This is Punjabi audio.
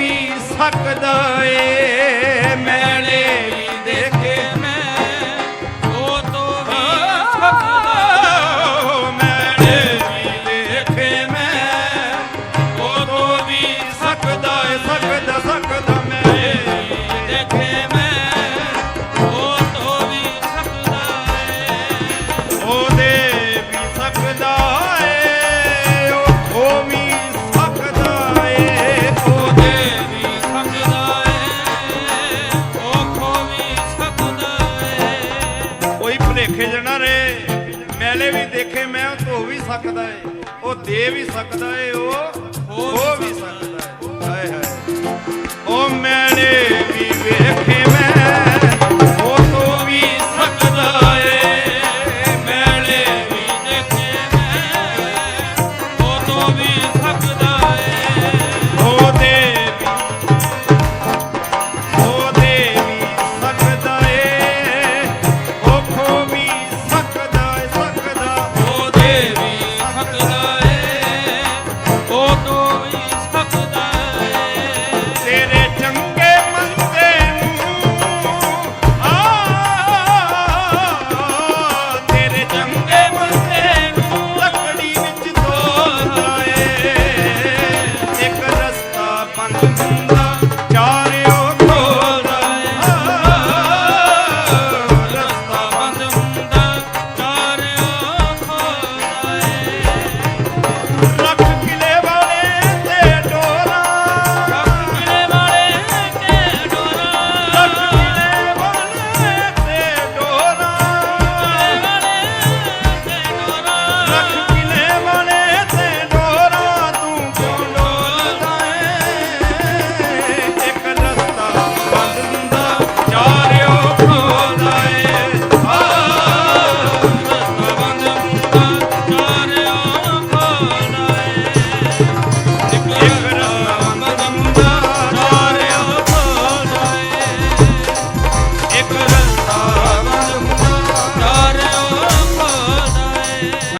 ਵੀ ਸਕਦਾ ਏ। ਨੇ ਮੈਲੇ ਵੀ ਦੇਖੇ, ਮੈਂ ਉਹ ਧੋ ਵੀ ਸਕਦਾ ਏ। ਉਹ ਦੇ ਵੀ ਸਕਦਾ ਏ, ਉਹ ਹੋ ਵੀ ਸਕਦਾ ਏ। ਹਾਏ ਹਾਏ।